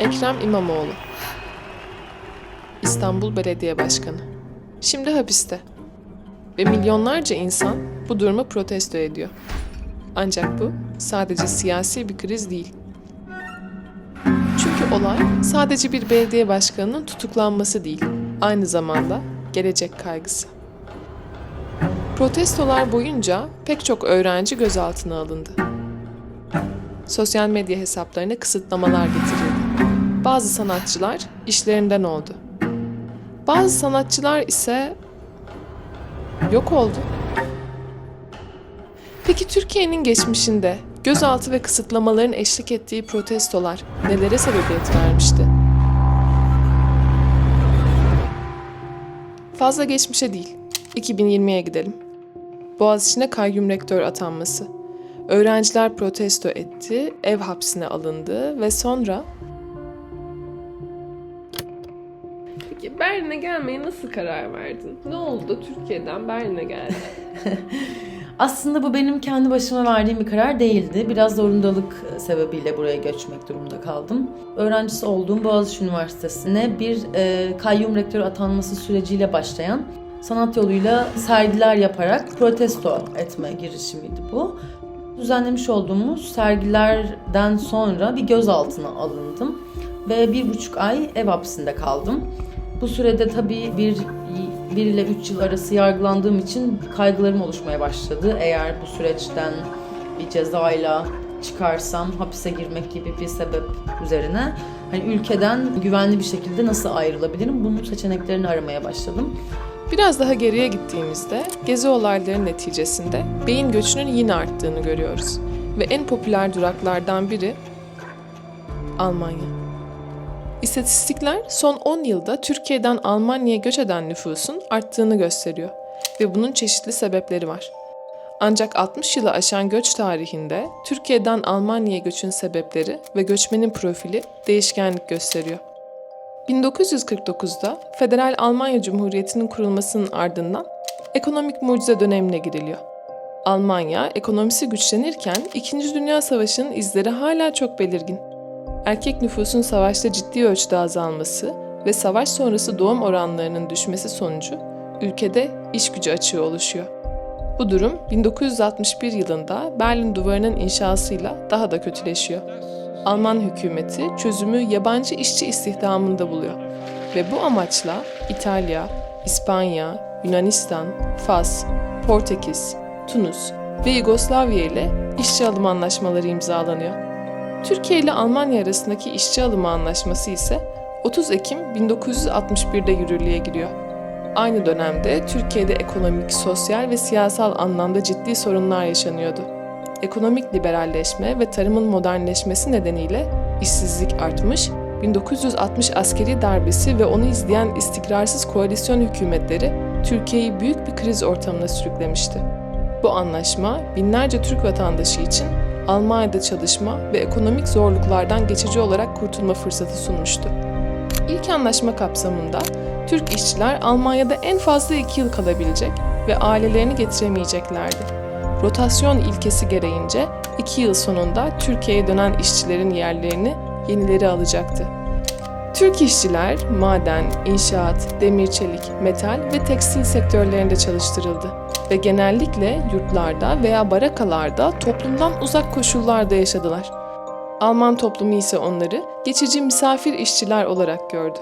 Ekrem İmamoğlu İstanbul Belediye Başkanı Şimdi hapiste. Ve milyonlarca insan bu durumu protesto ediyor. Ancak bu sadece siyasi bir kriz değil. Çünkü olay sadece bir belediye başkanının tutuklanması değil, aynı zamanda gelecek kaygısı. Protestolar boyunca pek çok öğrenci gözaltına alındı. Sosyal medya hesaplarına kısıtlamalar getirildi. Bazı sanatçılar işlerinden oldu. Bazı sanatçılar ise yok oldu. Peki Türkiye'nin geçmişinde gözaltı ve kısıtlamaların eşlik ettiği protestolar nelere sebebiyet vermişti? Fazla geçmişe değil, 2020'ye gidelim. Boğaziçi'ne kayyum rektör atanması. Öğrenciler protesto etti, ev hapsine alındı ve sonra... Peki Berlin'e gelmeye nasıl karar verdin? Ne oldu Türkiye'den Berlin'e geldin? Aslında bu benim kendi başıma verdiğim bir karar değildi. Biraz zorundalık sebebiyle buraya göçmek durumunda kaldım. Öğrencisi olduğum Boğaziçi Üniversitesi'ne bir e, kayyum rektör atanması süreciyle başlayan sanat yoluyla sergiler yaparak protesto etme girişimiydi bu. Düzenlemiş olduğumuz sergilerden sonra bir gözaltına alındım ve bir buçuk ay ev hapsinde kaldım. Bu sürede tabii bir 1 ile 3 yıl arası yargılandığım için kaygılarım oluşmaya başladı. Eğer bu süreçten bir cezayla çıkarsam hapise girmek gibi bir sebep üzerine hani ülkeden güvenli bir şekilde nasıl ayrılabilirim bunun seçeneklerini aramaya başladım. Biraz daha geriye gittiğimizde gezi olayları neticesinde beyin göçünün yine arttığını görüyoruz. Ve en popüler duraklardan biri Almanya. İstatistikler son 10 yılda Türkiye'den Almanya'ya göç eden nüfusun arttığını gösteriyor ve bunun çeşitli sebepleri var. Ancak 60 yılı aşan göç tarihinde Türkiye'den Almanya'ya göçün sebepleri ve göçmenin profili değişkenlik gösteriyor. 1949'da Federal Almanya Cumhuriyeti'nin kurulmasının ardından ekonomik mucize dönemine giriliyor. Almanya ekonomisi güçlenirken 2. Dünya Savaşı'nın izleri hala çok belirgin. Erkek nüfusun savaşta ciddi ölçüde azalması ve savaş sonrası doğum oranlarının düşmesi sonucu ülkede iş gücü açığı oluşuyor. Bu durum 1961 yılında Berlin Duvarı'nın inşasıyla daha da kötüleşiyor. Alman hükümeti çözümü yabancı işçi istihdamında buluyor ve bu amaçla İtalya, İspanya, Yunanistan, Fas, Portekiz, Tunus ve Yugoslavya ile işçi alım anlaşmaları imzalanıyor. Türkiye ile Almanya arasındaki işçi alımı anlaşması ise 30 Ekim 1961'de yürürlüğe giriyor. Aynı dönemde Türkiye'de ekonomik, sosyal ve siyasal anlamda ciddi sorunlar yaşanıyordu. Ekonomik liberalleşme ve tarımın modernleşmesi nedeniyle işsizlik artmış, 1960 askeri darbesi ve onu izleyen istikrarsız koalisyon hükümetleri Türkiye'yi büyük bir kriz ortamına sürüklemişti. Bu anlaşma binlerce Türk vatandaşı için Almanya'da çalışma ve ekonomik zorluklardan geçici olarak kurtulma fırsatı sunmuştu. İlk anlaşma kapsamında Türk işçiler Almanya'da en fazla 2 yıl kalabilecek ve ailelerini getiremeyeceklerdi. Rotasyon ilkesi gereğince 2 yıl sonunda Türkiye'ye dönen işçilerin yerlerini yenileri alacaktı. Türk işçiler maden, inşaat, demir çelik, metal ve tekstil sektörlerinde çalıştırıldı ve genellikle yurtlarda veya barakalarda toplumdan uzak koşullarda yaşadılar. Alman toplumu ise onları geçici misafir işçiler olarak gördü.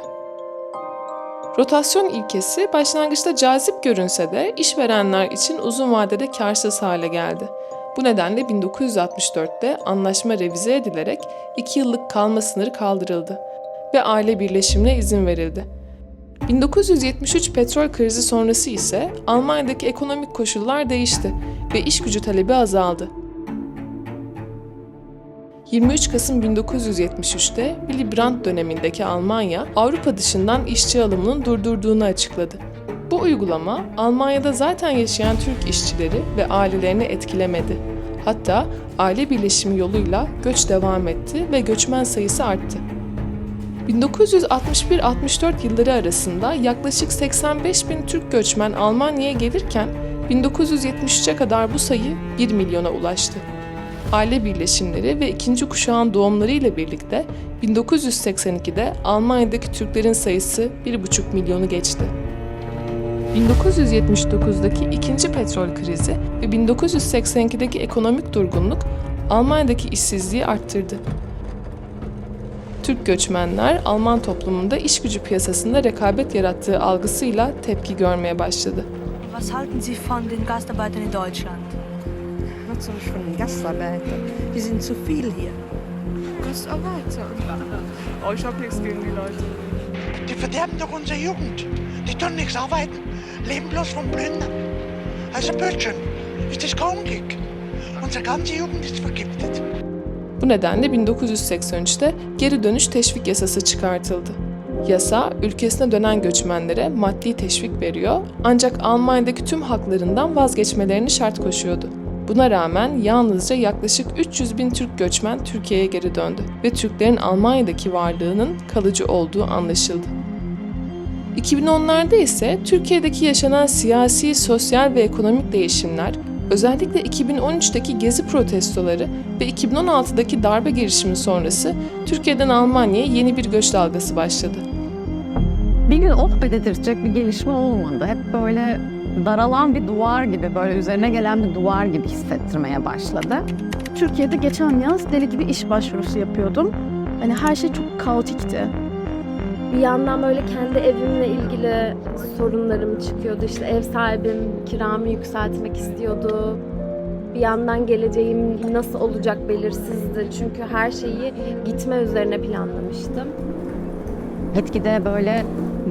Rotasyon ilkesi başlangıçta cazip görünse de işverenler için uzun vadede karsız hale geldi. Bu nedenle 1964'te anlaşma revize edilerek 2 yıllık kalma sınırı kaldırıldı ve aile birleşimine izin verildi. 1973 petrol krizi sonrası ise Almanya'daki ekonomik koşullar değişti ve iş gücü talebi azaldı. 23 Kasım 1973'te Willy Brandt dönemindeki Almanya, Avrupa dışından işçi alımının durdurduğunu açıkladı. Bu uygulama Almanya'da zaten yaşayan Türk işçileri ve ailelerini etkilemedi. Hatta aile birleşimi yoluyla göç devam etti ve göçmen sayısı arttı. 1961-64 yılları arasında yaklaşık 85 bin Türk göçmen Almanya'ya gelirken 1973'e kadar bu sayı 1 milyona ulaştı. Aile birleşimleri ve ikinci kuşağın doğumları ile birlikte 1982'de Almanya'daki Türklerin sayısı 1,5 milyonu geçti. 1979'daki ikinci petrol krizi ve 1982'deki ekonomik durgunluk Almanya'daki işsizliği arttırdı. Türk göçmenler Alman toplumunda iş gücü piyasasında rekabet yarattığı algısıyla tepki görmeye başladı. Was halten Sie von den Gastarbeitern in Deutschland? İch von den Gastarbeitern? Die sind zu viel hier. Gastarbeiter. Oh, ich hab nichts gegen die Leute. Die verderben doch unsere Jugend. Die tun nichts arbeiten, leben bloß vom Plündern. Also Bötchen, ist das kein Glück? Unsere ganze Jugend ist vergiftet. Bu nedenle 1983'te geri dönüş teşvik yasası çıkartıldı. Yasa, ülkesine dönen göçmenlere maddi teşvik veriyor ancak Almanya'daki tüm haklarından vazgeçmelerini şart koşuyordu. Buna rağmen yalnızca yaklaşık 300 bin Türk göçmen Türkiye'ye geri döndü ve Türklerin Almanya'daki varlığının kalıcı olduğu anlaşıldı. 2010'larda ise Türkiye'deki yaşanan siyasi, sosyal ve ekonomik değişimler, özellikle 2013'teki gezi protestoları ve 2016'daki darbe girişimi sonrası Türkiye'den Almanya'ya yeni bir göç dalgası başladı. bir gün oh be dedirtecek bir gelişme olmadı. Hep böyle daralan bir duvar gibi, böyle üzerine gelen bir duvar gibi hissettirmeye başladı. Türkiye'de geçen yaz deli gibi iş başvurusu yapıyordum. Hani her şey çok kaotikti. Bir yandan böyle kendi evimle ilgili sorunlarım çıkıyordu. İşte ev sahibim kiramı yükseltmek istiyordu. Bir yandan geleceğim nasıl olacak belirsizdi. Çünkü her şeyi gitme üzerine planlamıştım. Etkide böyle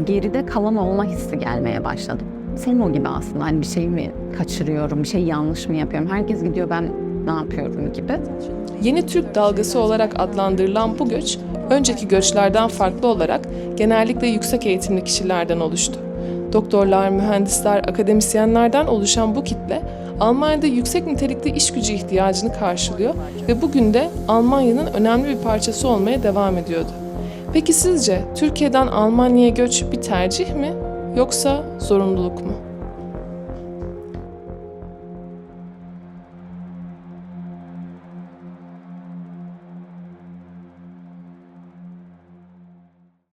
geride kalan olma hissi gelmeye başladı. Senin o gibi aslında hani bir şey mi kaçırıyorum, bir şey yanlış mı yapıyorum? Herkes gidiyor ben ne yapıyorum gibi. Yeni Türk dalgası olarak adlandırılan bu göç, önceki göçlerden farklı olarak genellikle yüksek eğitimli kişilerden oluştu. Doktorlar, mühendisler, akademisyenlerden oluşan bu kitle, Almanya'da yüksek nitelikli iş gücü ihtiyacını karşılıyor ve bugün de Almanya'nın önemli bir parçası olmaya devam ediyordu. Peki sizce Türkiye'den Almanya'ya göç bir tercih mi yoksa zorunluluk mu?